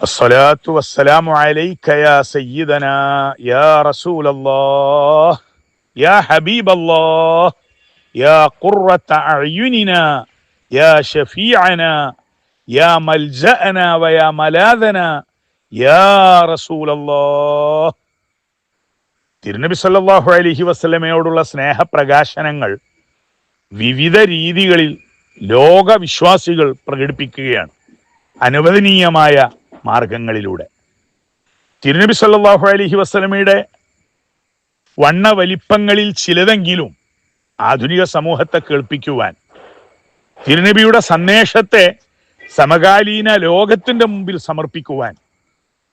الصلاة والسلام عليك يا سيدنا يا رسول الله يا حبيب الله يا قرة أعيننا يا شفيعنا يا ملجأنا ويا ملاذنا يا رسول الله തിരുനബി സല്ലല്ലാഹു അലൈഹി വസല്ലമയോടുള്ള സ്നേഹപ്രകാശനങ്ങൾ വിവിധ രീതികളിൽ ലോകവിശ്വാസികൾ പ്രകടിപ്പിക്കുകയാണ് അനുവദനീയമായ മാർഗങ്ങളിലൂടെ. തിരുനബി സല്ലാഹു അലഹി വസല്ലമയുടെ വണ്ണ വലിപ്പങ്ങളിൽ ചിലതെങ്കിലും ആധുനിക സമൂഹത്തെ കേൾപ്പിക്കുവാൻ തിരുനബിയുടെ സന്ദേശത്തെ സമകാലീന ലോകത്തിന്റെ മുമ്പിൽ സമർപ്പിക്കുവാൻ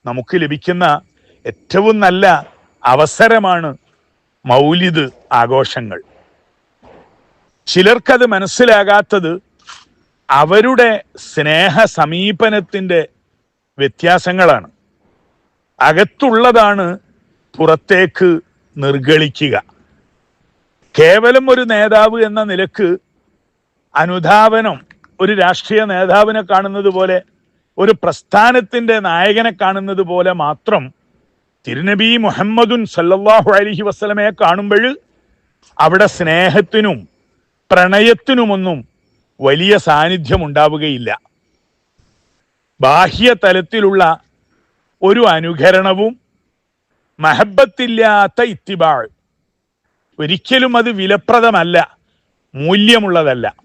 നമുക്ക് ലഭിക്കുന്ന ഏറ്റവും നല്ല അവസരമാണ് മൗലിദ് ആഘോഷങ്ങൾ. ചിലർക്കത് മനസ്സിലാകാത്തത് അവരുടെ സ്നേഹ സമീപനത്തിന്റെ വ്യത്യാസങ്ങളാണ്. അകത്തുള്ളതാണ് പുറത്തേക്ക് നിർഗളിക്കുക. കേവലം ഒരു നേതാവ് എന്ന നിലയ്ക്ക് അനുധാവനം ഒരു രാഷ്ട്രീയ നേതാവിനെ കാണുന്നത് പോലെ ഒരു പ്രസ്ഥാനത്തിന്റെ നായകനെ കാണുന്നത് പോലെ മാത്രം തിരുനബി മുഹമ്മദുൻ സല്ലാഹു അലഹി വസ്ലമയെ കാണുമ്പോൾ അവിടെ സ്നേഹത്തിനും പ്രണയത്തിനുമൊന്നും വലിയ സാന്നിധ്യം ഉണ്ടാവുകയില്ല. ബാഹ്യ തലത്തിലുള്ള ഒരു അനുകരണവും മഹബത്തില്ലാത്ത ഇത്തിബാൾ. ഒരിക്കലും അത് വിലപ്രദമല്ല മൂല്യമുള്ളതല്ല.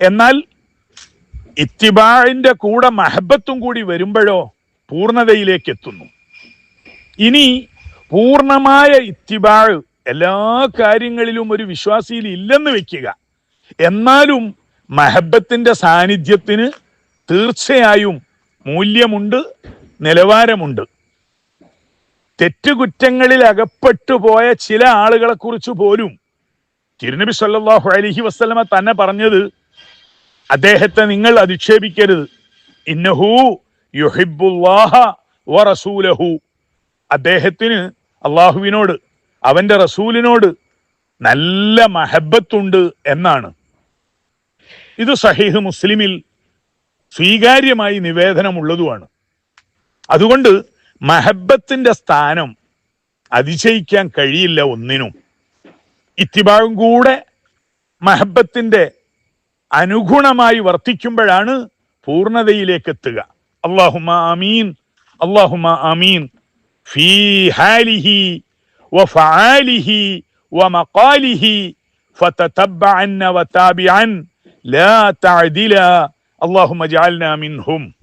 എന്നാൽ ഇത്തിബാഴിന്റെ കൂടെ മഹബത്തും കൂടി വരുമ്പോഴോ പൂർണതയിലേക്ക് എത്തുന്നു ഇനി പൂർണമായ ഇത്തിബാഴ് എല്ലാ കാര്യങ്ങളിലും ഒരു വിശ്വാസിയിൽ ഇല്ലെന്ന് വെക്കുക. എന്നാലും മഹബത്തിന്റെ സാന്നിധ്യത്തിന് തീർച്ചയായും മൂല്യമുണ്ട് നിലവാരമുണ്ട്. തെറ്റുകുറ്റങ്ങളിൽ അകപ്പെട്ടു പോയ ചില ആളുകളെ കുറിച്ച് പോലും തിരുനബി സല്ലാഹു അലഹി വസ്ലമ തന്നെ പറഞ്ഞത് അദ്ദേഹത്തെ നിങ്ങൾ അധിക്ഷേപിക്കരുത്. ഇന്നഹു യുഹിബുല്ലാഹ അദ്ദേഹത്തിന് അള്ളാഹുവിനോട് അവന്റെ റസൂലിനോട് നല്ല മഹബത്തുണ്ട് എന്നാണ്. ഇത് സഹീഹ് മുസ്ലിമിൽ സ്വീകാര്യമായി നിവേദനമുള്ളതുമാണ് അതുകൊണ്ട് മഹബത്തിന്റെ സ്ഥാനം അതിശയിക്കാൻ കഴിയില്ല ഒന്നിനും ഇത്തിബാവും കൂടെ മഹബത്തിന്റെ അനുഗുണമായി വർത്തിക്കുമ്പോഴാണ് പൂർണ്ണതയിലേക്ക് എത്തുക അള്ളാഹുമ അമീൻ അള്ളാഹുമ അമീൻ ഫീ ഹാലിഹി وفعاله ومقاله فتتبعن وتابعا لا تعدلا اللهم اجعلنا منهم.